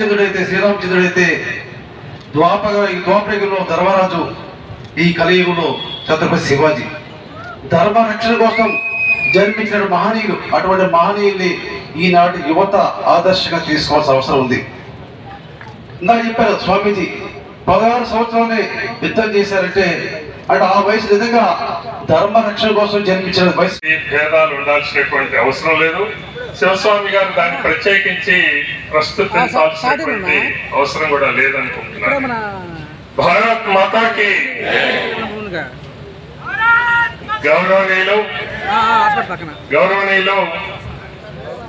చంద్రుడైతే శ్రీరామచంద్రుడైతే ద్వాపక ద్వాపరయుగంలో ధర్మరాజు ఈ కలియుగంలో ఛత్రపతి శివాజీ. ధర్మ రక్షణ కోసం జన్మించిన మహనీయులు అటువంటి మహనీయుల్ని ఈనాటి యువత ఆదర్శంగా తీసుకోవాల్సిన అవసరం ఉంది. ఇందాక చెప్పారు స్వామీజీ పదహారు సంవత్సరాలే యుద్ధం చేశారంటే అంటే ఆ వయసు నిజంగా ధర్మ రక్షణ కోసం జన్మించిన వయసు. భేదాలు ఉండాల్సినటువంటి అవసరం లేదు. శివస్వామి గారు దాన్ని ప్రత్యేకించి ప్రస్తుతించాల్సినటువంటి అవసరం కూడా లేదనుకుంటున్నాను. మన భారత్ మాతాకి గౌరవనీయులు గౌరవనీయులు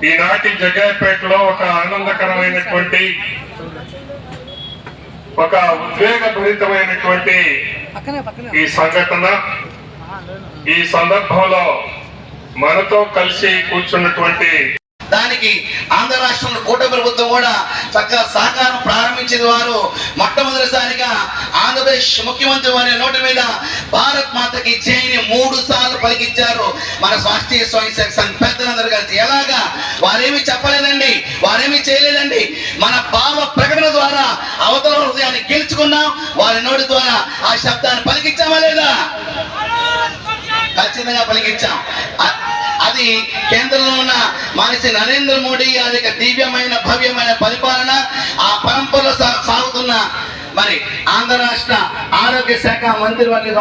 ఈనాటి జగ్గాయపేటలో ఒక ఆనందకరమైనటువంటి ఒక ఉద్వేగభరితమైనటువంటి ఈ సంఘటన. ఈ సందర్భంలో మనతో కలిసి కూర్చున్నటువంటి దానికి ఆంధ్ర రాష్ట్రంలో కూట ప్రభుత్వం కూడా చక్కగా సహకారం ప్రారంభించిన వారు. మొట్టమొదటిసారిగా ఆంధ్రప్రదేశ్ ముఖ్యమంత్రి వారి నోటి మీద భారత్ మాతకి జైని మూడు సార్లు పలికించారు మన రాష్ట్రీయ స్వయం సంఘ పెద్దలందరూ కలిసి. ఎలాగా? వారేమి చెప్పలేదండి. వారేమి చేయలేదండి. మన భావ ప్రకటన ద్వారా అవతల హృదయాన్ని గెలుచుకున్నాం. వారి నోటి ద్వారా ఆ శబ్దాన్ని పలికించామా లేదా? ఖచ్చితంగా పలికించాం అ- కేంద్రంలో ఉన్న మనిషి నరేంద్ర మోడీ గారి యొక్క దివ్యమైన భవ్యమైన పరిపాలన. ఆ పరంపరలో సాగుతున్న మరి ఆంధ్ర రాష్ట్ర ఆరోగ్య శాఖ మంత్రి వర్గ